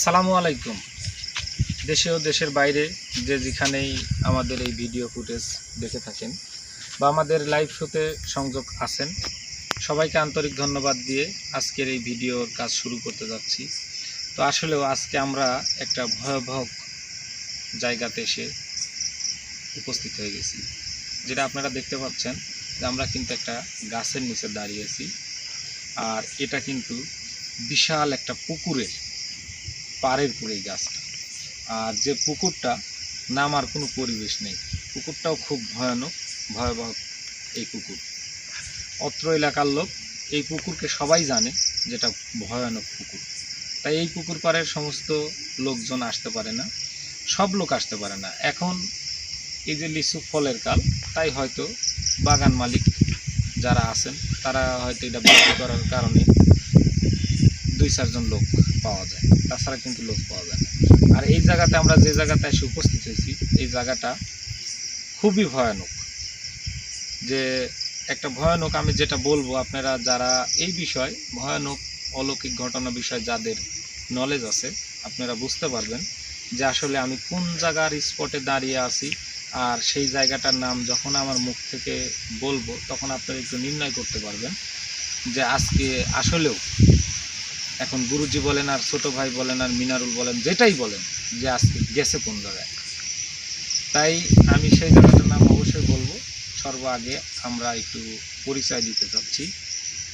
আসসালামু আলাইকুম। দেশে ও দেশের বাইরে যে যেখানেই আমাদের এই ভিডিও ফুটেজ দেখে থাকেন বা আমাদের লাইভ শোতে সংযোগ আছেন, সবাইকে আন্তরিক ধন্যবাদ দিয়ে আজকের এই ভিডিওর কাজ শুরু করতে যাচ্ছি। তো আসলেও আজকে আমরা একটা ভয়াবহ জায়গাতে এসে উপস্থিত হয়ে গেছি, যেটা আপনারা দেখতে পাচ্ছেন যে আমরা কিন্তু একটা গাছের নিচে দাঁড়িয়েছি। আর এটা কিন্তু বিশাল একটা পুকুরের পাড়ের পুরে এই গাছটা আর যে পুকুরটা, নামার কোনো পরিবেশ নেই। পুকুরটাও খুব ভয়ানক, ভয়াবহ এই পুকুর। অত্র এলাকার লোক এই পুকুরকে সবাই জানে যেটা ভয়ানক পুকুর। তাই এই পুকুর পাড়ের সমস্ত লোকজন আসতে পারে না, সব লোক আসতে পারে না। এখন এই যে লিচু ফলের কাল, তাই হয়তো বাগান মালিক যারা আছেন, তারা হয়তো এটা বিক্রি করার কারণে দুই চারজন লোক পাওয়া যায়। তাছাড়া কিন্তু লোক পাওয়া যায় না। আর এই জায়গাতে আমরা যে জায়গাতে এসে উপস্থিত হয়েছি, এই জায়গাটা খুবই ভয়ানক। যে একটা ভয়ানক, আমি যেটা বলব আপনারা যারা এই বিষয়, ভয়ানক, অলৌকিক ঘটনা বিষয় যাদের নলেজ আছে, আপনারা বুঝতে পারবেন যে আসলে আমি কোন জায়গার স্পটে দাঁড়িয়ে আছি আর সেই জায়গাটার নাম যখন আমার মুখ থেকে বলব, তখন আপনারা একটু নির্ণয় করতে পারবেন যে আজকে আসলেও এখন গুরুজি বলেন আর ছোট ভাই বলেন আর মিনারুল বলেন যেটাই বলেন যে আজকে গেছে কোন জায়গায়। তাই আমি সেই জায়গাটার নাম অবশ্যই বলব। সর্ব আগে আমরা একটু পরিচয় দিতে চাচ্ছি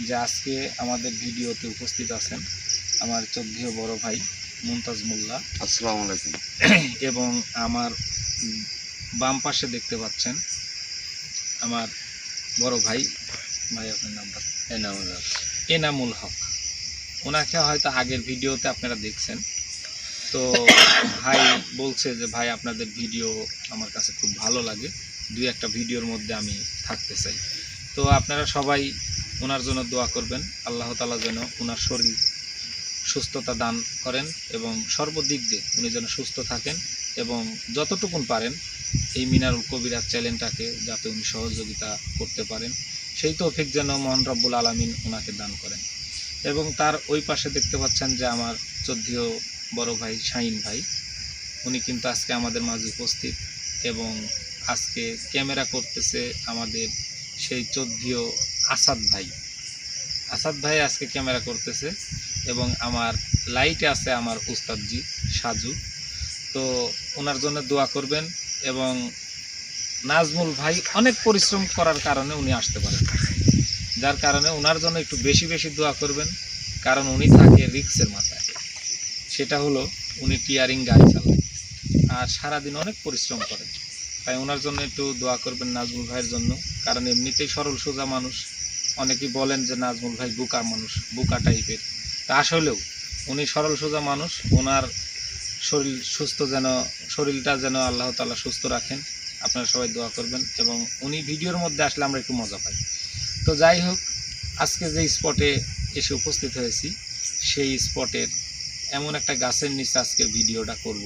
যে আজকে আমাদের ভিডিওতে উপস্থিত আছেন আমার চোদ্দীয় বড় ভাই মুমতাজ মোল্লা। আসসালামু আলাইকুম। এবং আমার বাম পাশে দেখতে পাচ্ছেন আমার বড় ভাই। ভাই আপনার নামটা? এনামুল হক। এনামুল হক। ওনাকে হয়তো আগের ভিডিওতে আপনারা দেখছেন। তো ভাই বলছে যে, ভাই, আপনাদের ভিডিও আমার কাছে খুব ভালো লাগে। দুই একটা ভিডিওর মধ্যে আমি থাকতে চাই। তো আপনারা সবাই ওনার জন্য দোয়া করবেন। আল্লাহ তালা যেন ওনার শরীর সুস্থতা দান করেন এবং সর্বদিক দিয়ে উনি যেন সুস্থ থাকেন এবং যতটুকুন পারেন এই মিনারুল কবিরাজ চ্যানেলটাকে যাতে উনি সহযোগিতা করতে পারেন। সেই তৌফিক যেন মোহন রব্বুল আলমিন ওনাকে দান করেন। এবং তার ওই পাশে দেখতে পাচ্ছেন যে আমার চোদ্দীয় বড় ভাই শাহিন ভাই। উনি কিন্তু আজকে আমাদের মাঝে উপস্থিত এবং আজকে ক্যামেরা করতেছে আমাদের সেই চোদ্দীয় আসাদ ভাই। আসাদ ভাই আজকে ক্যামেরা করতেছে এবং আমার লাইটে আছে আমার উস্তাদজি সাজু। তো ওনার জন্য দোয়া করবেন এবং নাজমুল ভাই অনেক পরিশ্রম করার কারণে উনি আসতে পারেন। যার কারণে ওনার জন্য একটু বেশি বেশি দোয়া করবেন, কারণ উনি থাকে রিক্সের মাথায়। সেটা হলো উনি টিয়ারিং গাড়ি চালায় আর সারাদিন অনেক পরিশ্রম করেন। তাই ওনার জন্য একটু দোয়া করবেন নাজমুল ভাইয়ের জন্য, কারণ এমনিতেই সরল সোজা মানুষ। অনেকেই বলেন যে নাজমুল ভাই বুকা মানুষ, বুকা টাইপের। তা আসলেও উনি সরল সোজা মানুষ, ওনার শরীর সুস্থ যেন, শরীরটা যেন আল্লাহ তাআলা সুস্থ রাখেন। আপনারা সবাই দোয়া করবেন এবং উনি ভিডিওর মধ্যে আসলে আমরা একটু মজা পাই। তো যাই হোক, আজকে যে স্পটে এসে উপস্থিত হয়েছি, সেই স্পটের এমন একটা গাছের নিচে আজকের ভিডিওটা করব।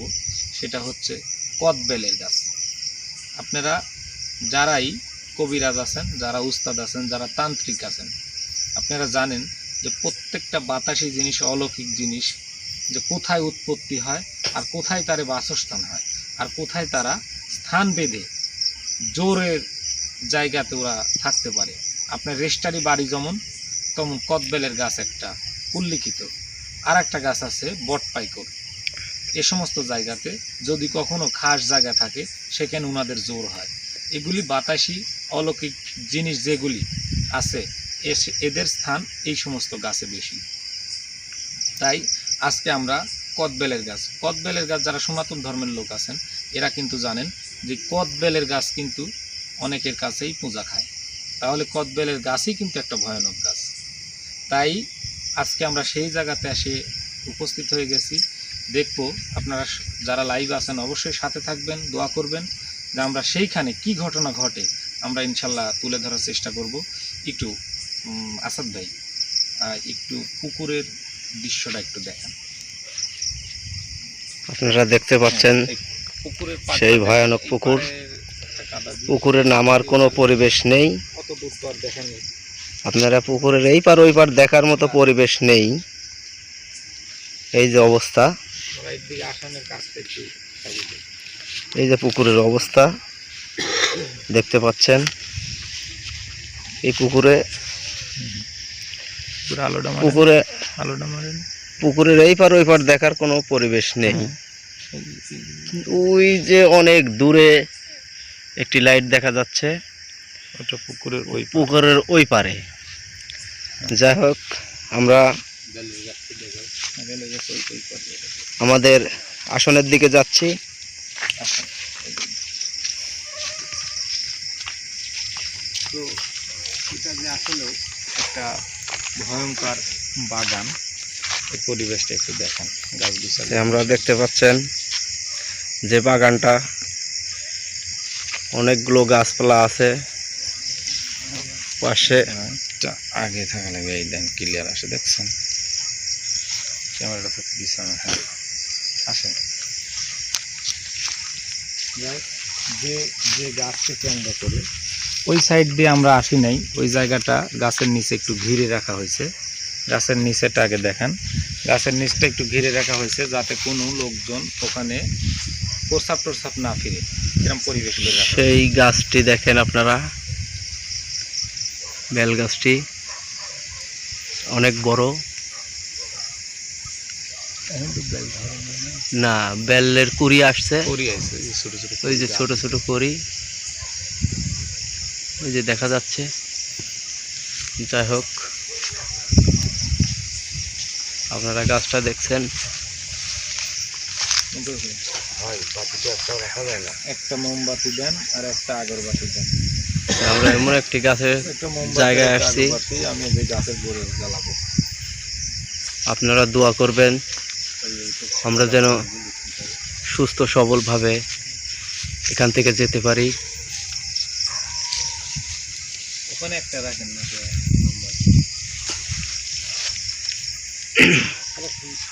সেটা হচ্ছে কদবেলের গাছ। আপনারা যারাই কবিরাজ আছেন, যারা উস্তাদ আছেন, যারা তান্ত্রিক আছেন, আপনারা জানেন যে প্রত্যেকটা বাতাসি জিনিস অলৌকিক জিনিস, যে কোথায় উৎপত্তি হয় আর কোথায় তার বাসস্থান হয়, আর কোথায় তারা স্থান বেঁধে জোরের জায়গাতে ওরা থাকতে পারে। আপনার রেস্টারি বাড়ি যেমন, তেমন কদবেলের গাছ একটা উল্লিখিত। আর একটা গাছ আছে বটপাইকর এ সমস্ত জায়গাতে যদি কখনো খাস জায়গা থাকে, সেখানে ওনাদের জোর হয়। এগুলি বাতাসি, অলৌকিক জিনিস যেগুলি আছে এদের স্থান এই সমস্ত গাছে বেশি। তাই আজকে আমরা কদবেলের গাছ কদবেলের গাছ যারা সনাতন ধর্মের লোক আছেন, এরা কিন্তু জানেন যে কদবেলের গাছ কিন্তু অনেকের কাছেই পূজা খায়। তাহলে কদবেলের গাছই কিন্তু একটা ভয়ানক গাছ। তাই আজকে আমরা সেই জায়গাতে এসে উপস্থিত হয়ে গেছি। দেখব আপনারা যারা লাইভ আছেন অবশ্যই সাথে থাকবেন দোয়া করবেন যে আমরা সেইখানে কি ঘটনা ঘটে আমরা ইনশাল্লাহ তুলে ধরার চেষ্টা করব। একটু আসাদ ভাই একটু পুকুরের দৃশ্যটা একটু দেখেন। আপনারা দেখতে পাচ্ছেন হ্যাঁ, সেই ভয়ানক পুকুর। পুকুরে নামার কোনো পরিবেশ নেই। আপনারা পুকুরের এই পার ওই পার দেখার মতো পরিবেশ নেই। এই যে অবস্থা। এই যে পুকুরের অবস্থা। দেখতে পাচ্ছেন। এই পুকুরে পুকুরে পুকুরের এই পার ওই পার দেখার কোনো পরিবেশ নেই। ওই যে অনেক দূরে একটি লাইট দেখা যাচ্ছে। ওটা পুকুরের ওই পুকুরের ওই পারে যাই হোক আমরা। আমাদের আসনের দিকে যাচ্ছি। তো এটা যে আসলেও একটা ভয়ঙ্কর বাগান এই পরিবেশটা একটু দেখেন গাছ আমরা দেখতে পাচ্ছেন যে বাগানটা অনেকগুলো গাছপালা আছে। পাশে আগে থাকা লাগবে এই দেন ক্লিয়ার আসে দেখছেন? ক্যামেরাটা থেকে বিছানা হ্যাঁ। আসেন। যে যে গাছকে কেন্দ্র করে ওই সাইড দিয়ে আমরা আসি নাই। ওই জায়গাটা গাছের নিচে একটু ঘিরে রাখা হয়েছে। গাছের নিচেটা আগে দেখেন। গাছের নিচটা একটু ঘিরে রাখা হয়েছে যাতে কোনো লোকজন ওখানে প্রস্রাব প্রস্রাব না ফিরে এরকম পরিবেশ সেই গাছটি দেখেন আপনারা। বেল গাছটি অনেক বড়। না বেলের কুড়ি আসছে। ওই যে ছোট ছোট করি ওই যে দেখা যাচ্ছে। যাই হোক। আপনারা গাছটা দেখছেন। একটা মোমবাতি দেন আর একটা আগরবাতি দেন। আমরা এমন একটি গাছের জায়গায় আসছি। আমি যে গাছের গোড়ে জ্বালাবো। আপনারা দোয়া করবেন আমরা যেন সুস্থ সবলভাবে এখান থেকে যেতে পারি। ওখানে একটা রাখেন না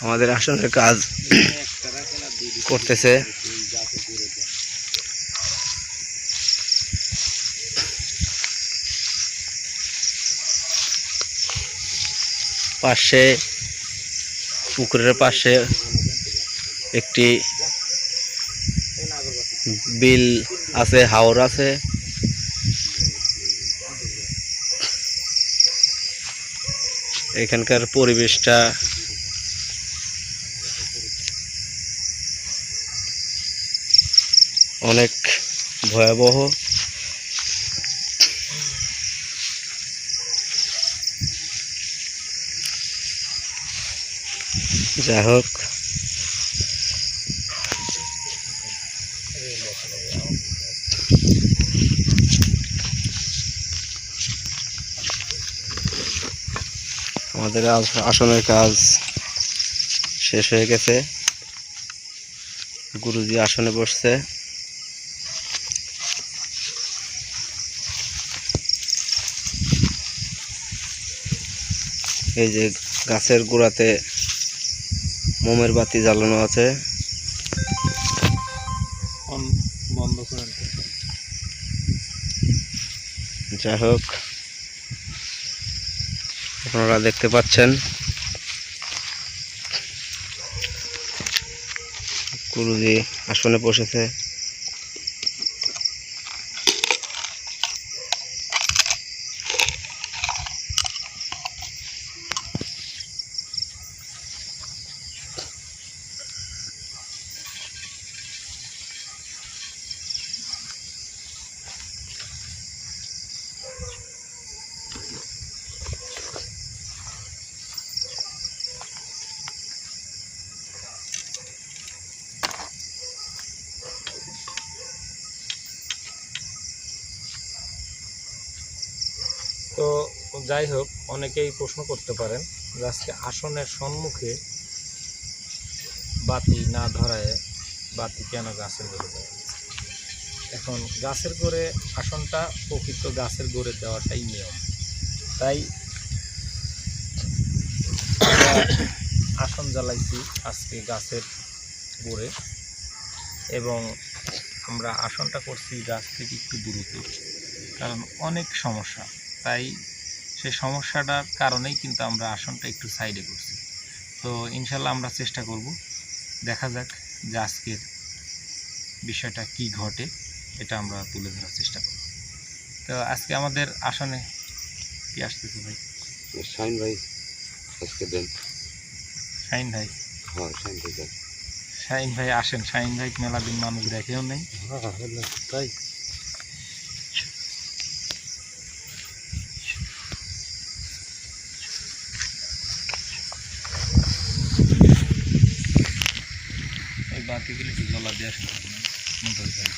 আমাদের আসনের কাজ এখানে একটা রাখেন আর দুই দিকে করতেছে। পাশে পুকুরের পাশে একটি বিল আছে হাওর আছে। এখানকার পরিবেশটা অনেক ভয়াবহ। যাই হোক। আমাদের আসনের কাজ শেষ হয়ে গেছে। গুরুজি আসনে বসছে। এই যে গাছের গোড়াতে মোমের বাতি জ্বালানো আছে। যাই হোক আপনারা দেখতে পাচ্ছেন। গুরুজি আসনে বসেছে তো যাই হোক, অনেকেই প্রশ্ন করতে পারেন আজকে আসনের সম্মুখে বাতি না ধরায় বাতি কেন গাছের গোড়ে হয়েছে? এখন গাছের গোড়ে আসনটা প্রকৃত গাছের গোড়ে দেওয়াটাই নিয়ম তাই আসন জ্বালাইছি আজকে গাছের গোড়ে এবং আমরা আসনটা করছি গাছ থেকে একটু দূরত্ব, কারণ অনেক সমস্যা তাই সেই সমস্যাটার কারণেই কিন্তু আমরা আসনটা একটু সাইডে করছি। তো ইনশাল্লাহ আমরা চেষ্টা করব। দেখা যাক যে আজকের বিষয়টা কি ঘটে এটা আমরা তুলে ধরার চেষ্টা করব। তো আজকে আমাদের আসনে কি আসতেছে ভাই? শাইন ভাই আজকে দেন। শাইন ভাই? হ্যাঁ শাইন ভাই শাইন ভাই আসেন। শাইন ভাই মেলা দিন মানুষ দেখেও নেই। তাই। বাতিগুলো জলা দিয়ে আসেন মুন্তাজ ভাই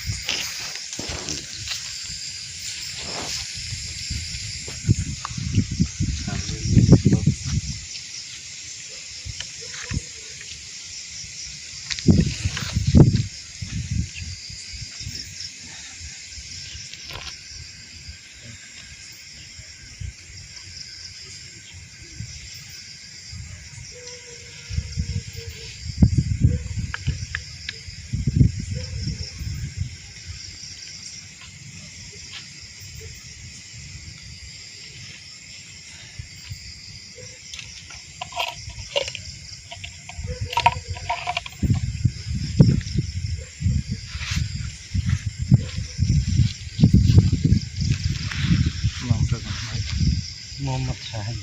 নামটা জানি না। মোহাম্মদ শাহিন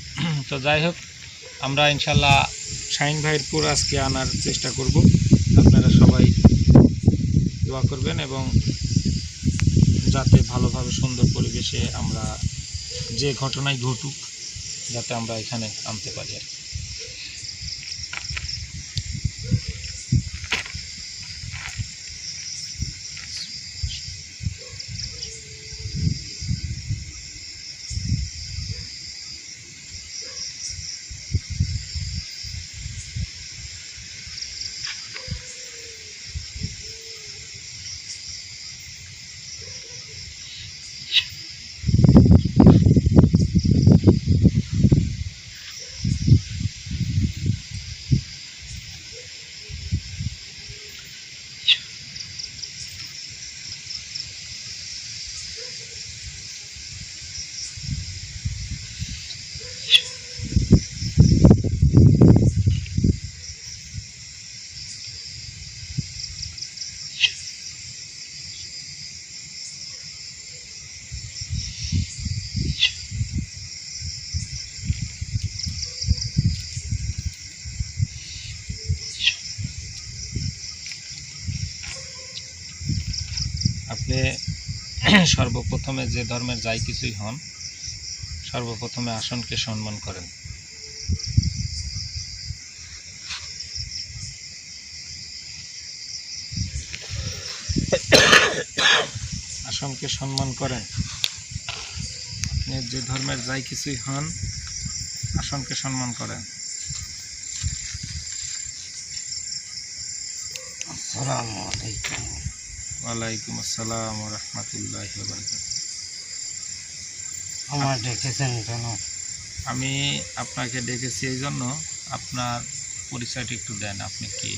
তো যাই হোক, আমরা ইনশাল্লাহ শাহিন ভাইয়ের পুর আজকে আনার চেষ্টা করব আপনারা সবাই দোয়া করবেন এবং যাতে ভালোভাবে সুন্দর পরিবেশে আমরা যে ঘটনাই ঘটুক, যাতে আমরা এখানে আনতে পারি আর কি। আপনি সর্বপ্রথমে যে ধর্মের যাই কিছুই হন, সর্বপ্রথমে আসনকে সম্মান করেন। আসনকে সম্মান করেন। আপনি যে ধর্মের যাই কিছুই হন, আসনকে সম্মান করেন। আসসালামু আলাইকুম। ওয়ালাইকুম আসসালাম রহমতুল্লাহ আমার ডেকেছেন কেন? আমি আপনাকে ডেকেছি এই জন্য। আপনার পরিচয়টা একটু দেন আপনি কি?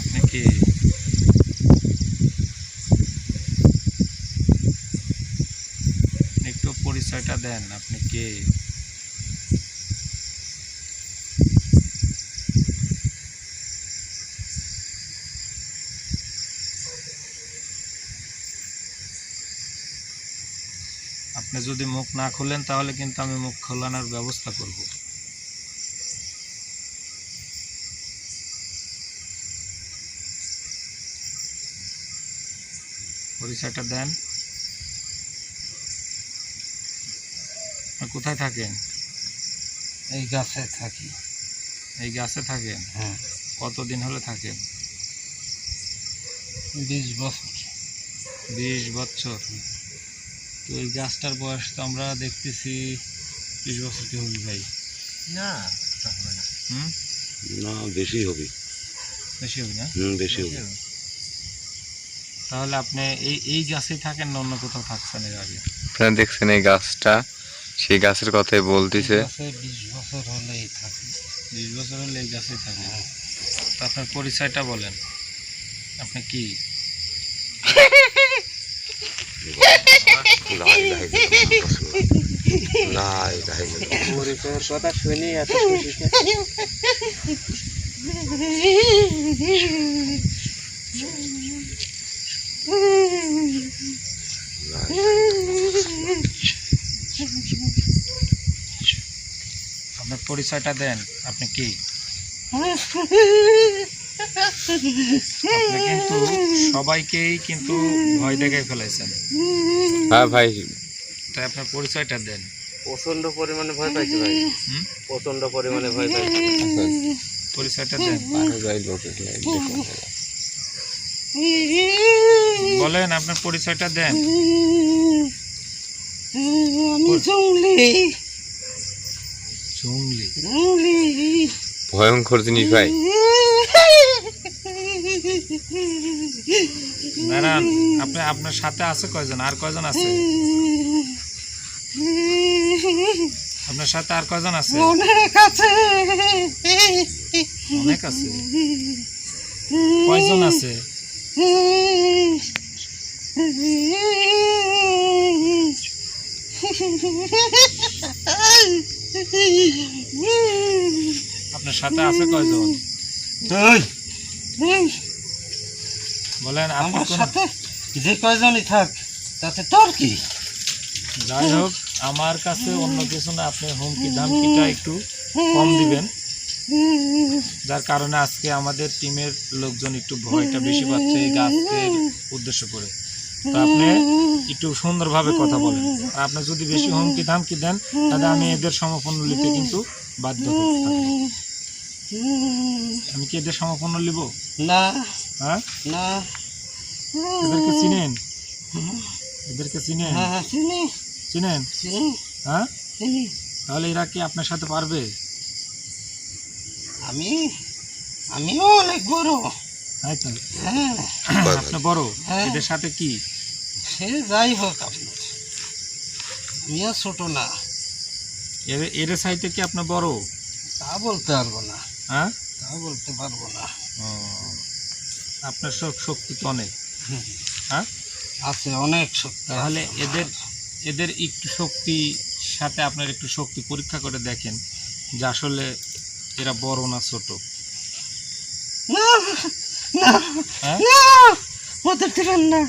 আপনি কি? একটু পরিচয়টা দেন আপনি কে? যদি মুখ না খুলেন তাহলে কিন্তু আমি মুখ খোলানোর ব্যবস্থা করব। পরিচয়টা দেন। কোথায় থাকেন? এই গাছে থাকি। এই গাছে থাকেন? হ্যাঁ। কতদিন হলে থাকেন? বিশ বছর। বিশ বছর। তো এই গাছটার বয়স তো আমরা দেখতেছি বিশ বছর কি হবে ভাই। না হুম? না বেশি হবে। বেশি হবে না? হুম বেশি হবে। তাহলে আপনি এই এই গাছেই থাকেন না অন্য কোথাও থাকছেন এর আগে? আপনারা দেখছেন এই গাছটা সেই গাছের কথাই বলতিছে। গাছে বিশ বছর হলেই থাকি। বিশ বছর হলে এই গাছেই থাকেন তো আপনার পরিচয়টা বলেন। আপনি কি? কথা শুনি এত খুশিতে আপনার পরিচয়টা দেন আপনি কি আপনি কিন্তু সবাইকেই কিন্তু ভয় দেখাই ফেলাইছেন হ্যাঁ ভাই। তাই আপনার পরিচয়টা দেন। প্রচণ্ড পরিমাণে ভয় পাইছে ভাই। প্রচণ্ড পরিমাণে ভয় পাইছে। পরিচয়টা দেন। বলেন আপনার পরিচয়টা দেন। জঙ্গলি? জঙ্গলি। ভয়ঙ্কর জিনিস ভাই দাঁড়ান আপনি আপনার সাথে আছে কয়জন? আর কয়জন আছে? আপনার সাথে আর কয়জন আছে? অনেক আছে। অনেক আছে? কয়জন আছে? আপনার সাথে আছে কয়জন? বলেন আমার সাথে যে কয়জনই থাক তাতে তোর কি? যাই হোক আমার কাছে অন্য কিছু না আপনি হুমকি ধামকিটা একটু কম দিবেন। যার কারণে আজকে আমাদের টিমের লোকজন একটু ভয়টা বেশি পাচ্ছে এই গাছের উদ্দেশ্য করে। তো আপনি একটু সুন্দরভাবে কথা বলেন। আর আপনি যদি বেশি হুমকি ধামকি দেন তাহলে আমি এদের সমপন্ন নিতে কিন্তু বাধ্য হব। আমি কি এদের সমাপন্ন নিব না। হ্যাঁ? না। এদেরকে চিনেন? এদেরকে চিনেন? হ্যাঁ চিনেন? হ্যাঁ? তাহলে এরা কি আপনার সাথে পারবে? আমি আমিও অনেক বড়। তাই তো? হ্যাঁ। আপনি বড়? হ্যাঁ। এদের সাথে কি? সে যাই হোক আপনার। আমিও ছোট না। এর এর সাইতে কি আপনি বড়? তা বলতে পারব না। হ্যাঁ? তা বলতে পারব না। আপনার সব শক্তি তো অনেক। হ্যাঁ? আছে অনেক শক্তি। তাহলে এদের এদের একটু শক্তি সাথে আপনার একটু শক্তি পরীক্ষা করে দেখেন যে আসলে এরা বড় না ছোট। না না হ্যাঁ? দিবেন না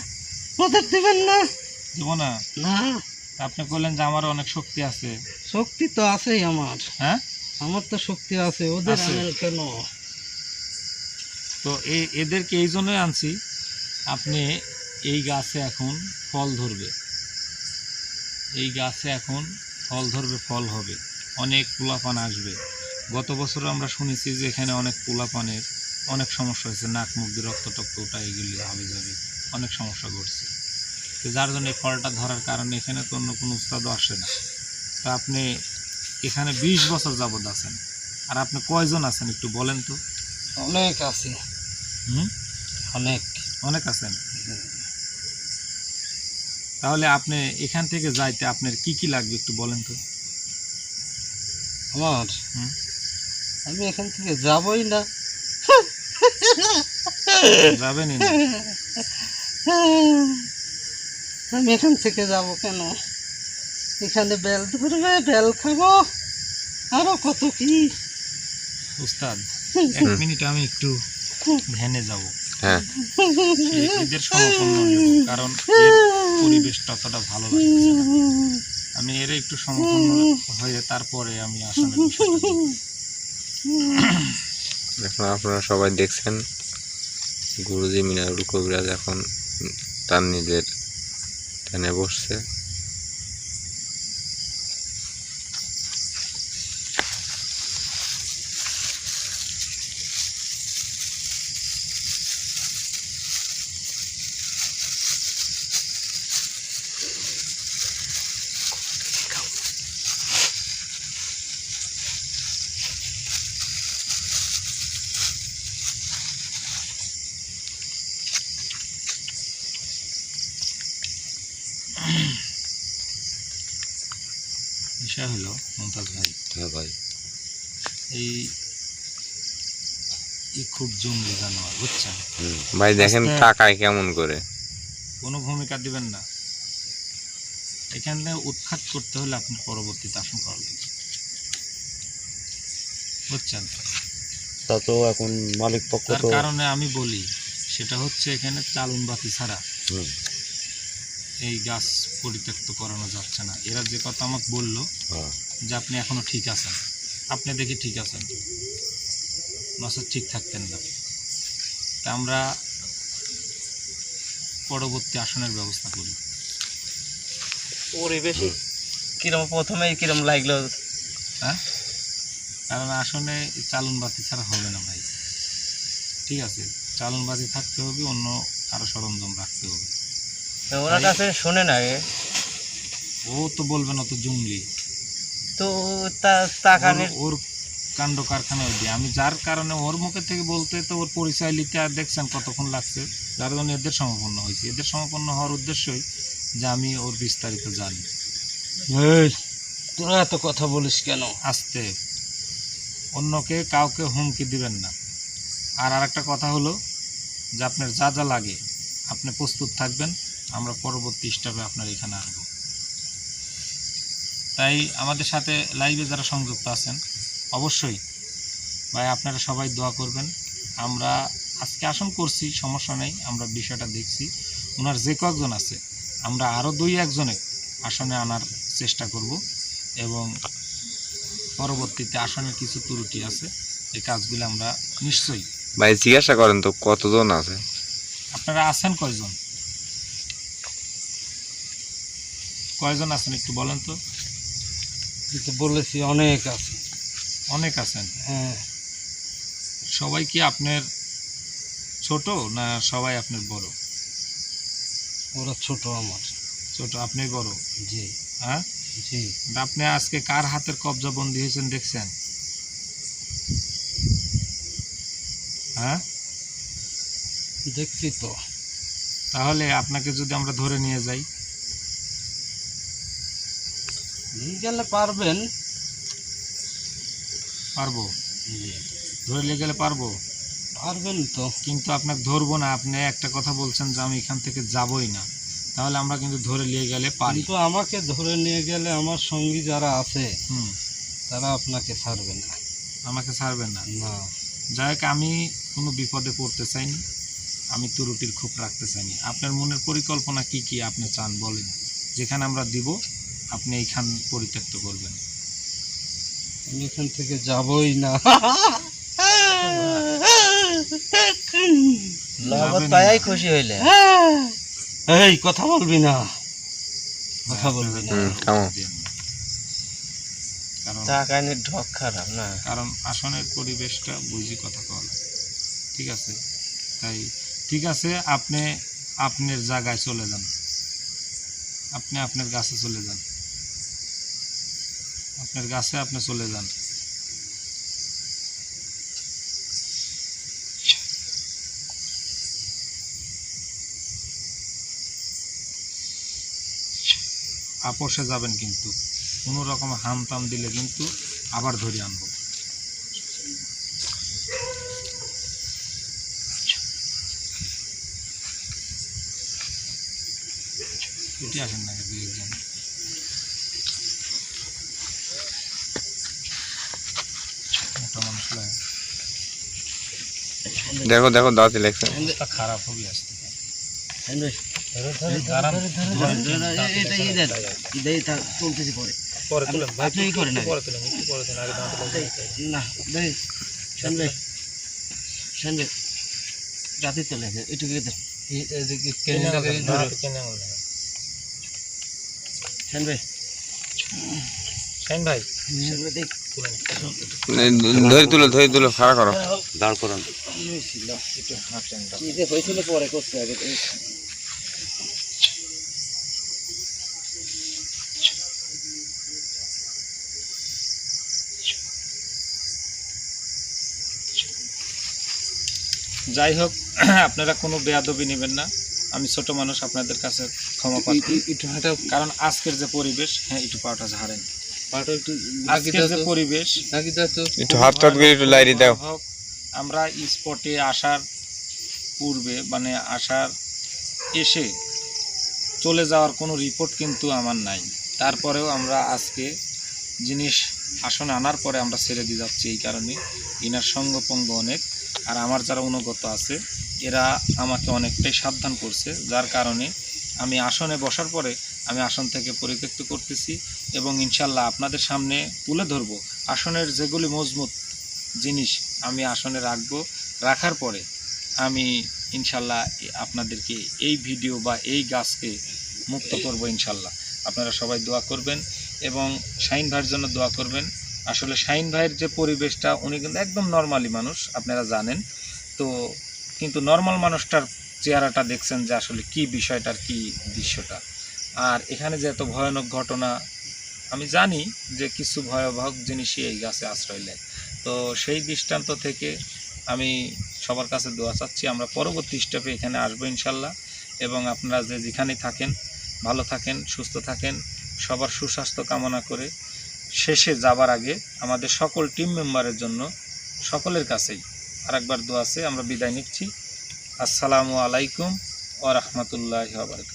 ওদের দিবেন না। দেবো না? না। আপনি বললেন যে আমার অনেক শক্তি আছে। শক্তি তো আছেই আমার। হ্যাঁ? আমার তো শক্তি আছে ওদের আছে। আনেন কেন? তো এই এদেরকে এই জন্যই আনছি আপনি এই গাছে এখন ফল ধরবে। এই গাছে এখন ফল ধরবে ফল হবে। অনেক পোলাপান আসবে। গত বছর আমরা শুনেছি যে এখানে অনেক পোলাপানের অনেক সমস্যা হয়েছে নাক মুখ দিয়ে রক্ত টক্ত ওটা এগুলি হবে যাবে। অনেক সমস্যা ঘটছে। তো যার জন্য এই ফলটা ধরার কারণে এখানে তো অন্য কোনো উস্তাদও আসে না। তো আপনি এখানে বিশ বছর যাবৎ আছেন। আর আপনি কয়জন আছেন একটু বলেন তো? অনেক আছে। হুম? অনেক। অনেক আছেন? তাহলে আপনি এখান থেকে যাইতে আপনার কি কি লাগবে একটু বলেন তো? আমার? আমি এখান থেকে যাবই না। যাবেনই না। আমি এখান থেকে যাব কেন? এখানে বেল ধরবে বেল খাব। আরও কত কি? উস্তাদ এক মিনিট আমি একটু ধ্যানে যাব। হ্যাঁ। এদের সমপন্ন কারণ এর পরিবেশটা অতটা ভালো লাগছে আমি এর একটু সমপন্ন হয়ে তারপরে আমি আসলে এখন আপনারা সবাই দেখছেন গুরুজি মিনারুল কবিরাজ এখন তার নিজের ধ্যানে বসছে। বিষয় হলো মমতাজ ভাই। হ্যাঁ ভাই। এই খুব জঙ্গলি জানোয়ার বুঝছেন? ভাই দেখেন তাকায় কেমন করে। কোনো ভূমিকা দিবেন না। এখানে উৎখাত করতে হলে আপনি পরবর্তীতে আসন করা লাগবে বুঝছেন? তা তো এখন মালিক পক্ষ কারণে আমি বলি সেটা হচ্ছে এখানে চালন বাতি ছাড়া। এই গাছ পরিত্যক্ত করানো যাচ্ছে না। এরা যে কথা আমাকে বলল হ্যাঁ। যে আপনি এখনও ঠিক আছেন। আপনি দেখি ঠিক আছেন। নসের ঠিক থাকতেন না। তা আমরা পরবর্তী আসনের ব্যবস্থা করি। পরিবেশে কিরম প্রথমে কিরম লাগল? হ্যাঁ? কারণ আসনে চালন বাতি ছাড়া হবে না ভাই। ঠিক আছে? চালন বাতি থাকতে হবে অন্য আরও সরঞ্জাম রাখতে হবে। ওনার কাছে শুনে না ও তো বলবে না তো জুমলি তো তা ওর- ওর কাণ্ড কারখানা দিয়ে আমি যার কারণে ওর মুখে থেকে বলতে তো ওর পরিচয় নিতে আর দেখছেন কতক্ষণ লাগছে। যার জন্য এদের সমাপন্ন হয়েছে। এদের সমাপন্ন হওয়ার উদ্দেশ্যই যে আমি ওর বিস্তারিত জানি। এই তোরা এত কথা বলিস কেন? আসতে। অন্যকে কাউকে হুমকি দিবেন না। আর আরেকটা কথা হলো যে আপনার যা যা লাগে আপনি প্রস্তুত থাকবেন। আমরা পরবর্তী স্টেপে আপনার এখানে আসব। তাই আমাদের সাথে লাইভে যারা সংযুক্ত আছেন অবশ্যই ভাই আপনারা সবাই দোয়া করবেন। আমরা আজকে আসন করছি সমস্যা নেই আমরা বিষয়টা দেখছি। ওনার যে কয়েকজন আছে আমরা আরও দুই একজনে আসনে আনার চেষ্টা করব এবং পরবর্তীতে আসনের কিছু ত্রুটি আছে এই কাজগুলো আমরা নিশ্চয়ই ভাই জিজ্ঞাসা করেন তো কতজন আছে? আপনারা আছেন কয়জন? কয়জন আছেন একটু বলেন তো? তো বলেছি অনেক আছে। অনেক আছেন? হ্যাঁ। সবাই কি আপনার ছোট না সবাই আপনার বড়? ওরা ছোট আমার। ছোট আপনি বড়? জি। হ্যাঁ? জি। আপনি আজকে কার হাতের কবজা বন্দি হয়েছেন দেখছেন? হ্যাঁ? দেখছি তো। তাহলে আপনাকে যদি আমরা ধরে নিয়ে যাই নিয়ে গেলে পারবেন। পারব। ধরে নিয়ে গেলে পারব। পারবেন তো। কিন্তু আপনাকে ধরবো না। আপনি একটা কথা বলছেন যে আমি এখান থেকে যাবই না। তাহলে আমরা কিন্তু ধরে নিয়ে গেলে পারি। কিন্তু আমাকে ধরে নিয়ে গেলে আমার সঙ্গী যারা আছে হুম। তারা আপনাকে ছাড়বে না। আমাকে ছাড়বেন না? না। যাই হোক আমি কোনো বিপদে পড়তে চাইনি। আমি ত্রুটির খুব রাখতে চাইনি। আপনার মনের পরিকল্পনা কি কি আপনি চান বলেন? যেখানে আমরা দিব আপনি এইখান পরিত্যক্ত করবেন। আমি এখান থেকে যাবই না। পায়াই খুশি হইলে। এই কথা বলবি না। কথা বলবি না। কারণ ঢক খারাপ না। কারণ আসনের পরিবেশটা বুঝি কথা লাগে। ঠিক আছে? তাই ঠিক আছে আপনি আপনার জায়গায় চলে যান। আপনি আপনার গাছে চলে যান। আপনার গাছে আপনি চলে যান। আপোষে যাবেন কিন্তু। কোনো রকম হাম তাম দিলে কিন্তু আবার ধরে আনব। এটি আসেন না দুই একজন মোটা মানুষ লাগে দেখো দেখো দাওয়াতি লেখছে অবস্থা খারাপ হবে আসতে চলতেছি পরে পরে তুলে আপনি ই করেন আগে। পরে তুলে একটু পরে তুলে আগে। দাঁড়াতে না দেখ শুনবে শুনবে রাতে চলে গেছে এটুকু ভাই। দেখ। ধরে তুলো ধরে তুলো খাড়া করো। দাঁড় করান। হয়েছিল পরে করছে আগে যাই হোক আপনারা কোনো বেয়াদবি নেবেন না। আমি ছোট মানুষ আপনাদের কাছে ক্ষমা প্রার্থী। একটু হাঁটা কারণ আজকের যে পরিবেশ হ্যাঁ একটু পাটা ঝাড়েন পাটা একটু আজকের যে পরিবেশ নাকি দাও তো একটু হাত টাত করে একটু লাইরি দাও। আমরা স্পটে আসার পূর্বে মানে আসার এসে চলে যাওয়ার কোনো রিপোর্ট কিন্তু আমার নাই। তারপরেও আমরা আজকে জিনিস আসনে আনার পরে আমরা ছেড়ে দিয়ে যাচ্ছি এই কারণে। ইনার সঙ্গপঙ্গ অনেক আর আমার যারা অনুগত আছে এরা আমাকে অনেকটাই সাবধান করছে যার কারণে আমি আসনে বসার পরে আমি আসন থেকে পরিত্যক্ত করতেছি এবং ইনশাল্লাহ আপনাদের সামনে তুলে ধরব। আসনের যেগুলি মজবুত জিনিস আমি আসনে রাখব, রাখার পরে আমি ইনশাল্লাহ আপনাদেরকে এই ভিডিও বা এই গাছকে মুক্ত করব ইনশাল্লাহ। আপনারা সবাই দোয়া করবেন এবং শাইন ভাইয়ের জন্য দোয়া করবেন। আসলে শাইন ভাইয়ের যে পরিবেশটা, উনি কিন্তু একদম নর্মালি মানুষ, আপনারা জানেন। তো কিন্তু নর্মাল মানুষটার চেহারাটা দেখছেন যে আসলে কি বিষয়টার কি দৃশ্যটা। আর এখানে যে এত ভয়ানক ঘটনা, আমি জানি যে কিছু ভয়াবহ জিনিসই এই গাছে আশ্রয় নেয়। তো সেই দৃষ্টান্ত থেকে আমি সবার কাছে দোয়া চাচ্ছি, আমরা পরবর্তী স্টেপে এখানে আসব ইনশাল্লাহ। এবং আপনারা যে যেখানেই থাকেন, ভালো থাকেন, সুস্থ থাকেন, সবার সুস্বাস্থ্য কামনা করে শেষে যাবার আগে আমাদের সকল টিম মেম্বারের জন্য সকলের কাছেই আরেকবার দোয়া আছে আমরা বিদায় নিচ্ছি। আসসালামু আলাইকুম ও রহমতুল্লাহ বারকাত